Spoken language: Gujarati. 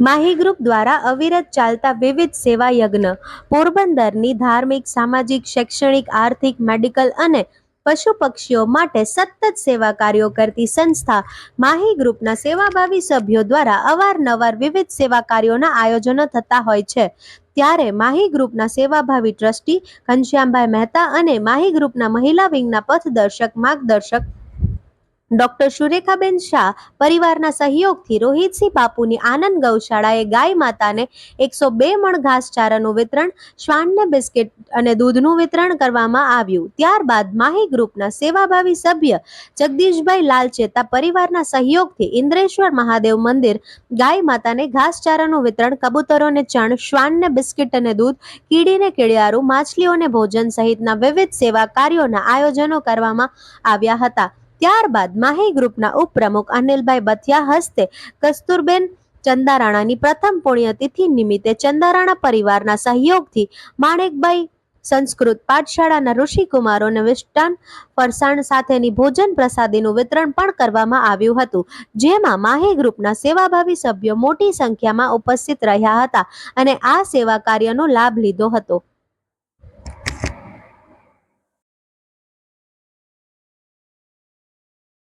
માહી ગ્રુપ દ્વારા અવિરત ચાલતા વિવિધ સેવા યજ્ઞ, પોરબંદરની ધાર્મિક, સામાજિક, શૈક્ષણિક, આર્થિક, મેડિકલ અને પશુ પક્ષીઓ માટે સતત સેવા કાર્યો કરતી સંસ્થા માહી ગ્રુપના સેવાભાવી સભ્યો દ્વારા અવારનવાર વિવિધ સેવા કાર્યોના આયોજનો થતા હોય છે. ત્યારે માહી ગ્રુપના સેવાભાવી ટ્રસ્ટી ઘનશ્યામભાઈ મહેતા અને માહી ગ્રુપના મહિલા વિંગના પથદર્શક, માર્ગદર્શક ડોક્ટર સુરેખાબેન શાહ પરિવારના સહયોગથી રોહિતસિંહ બાપુની આનંદ ગૌશાળાએ ગાય માતાને એકસો બે મણ ઘાસચારાનું વિતરણ, શ્વાનને બિસ્કિટ અને દૂધનું વિતરણ કરવામાં આવ્યું. ત્યારબાદ માહી ગ્રુપના સેવાભાવી સભ્ય જગદીશભાઈ લાલચેતા પરિવારના સહયોગથી ઇન્દ્રેશ્વર મહાદેવ મંદિર ગાય માતાને ઘાસચારાનું વિતરણ, કબૂતરોને ચણ, શ્વાનને બિસ્કિટ અને દૂધ, કીડીને કીડિયારું માછલીઓને ભોજન સહિતના વિવિધ સેવા કાર્યોના આયોજનો કરવામાં આવ્યા હતા. ત્યારબાદ માહી ગ્રુપના ઉપપ્રમુખ અનિલભાઈ બથિયા હસ્તે કસ્તુરબેન ચંદારાણાની પ્રથમ પુણ્યતિથિ નિમિત્તે ચંદારાણા પરિવારના સહયોગથી માણેકભાઈ સંસ્કૃત પાઠશાળાના ઋષિકુમારોને વિષ્ટાન ફરસાણ સાથેની ભોજન પ્રસાદીનું વિતરણ પણ કરવામાં આવ્યું હતું, જેમાં માહી ગ્રુપના સેવાભાવી સભ્યો મોટી સંખ્યામાં ઉપસ્થિત રહ્યા હતા અને આ સેવા કાર્યનો લાભ લીધો હતો.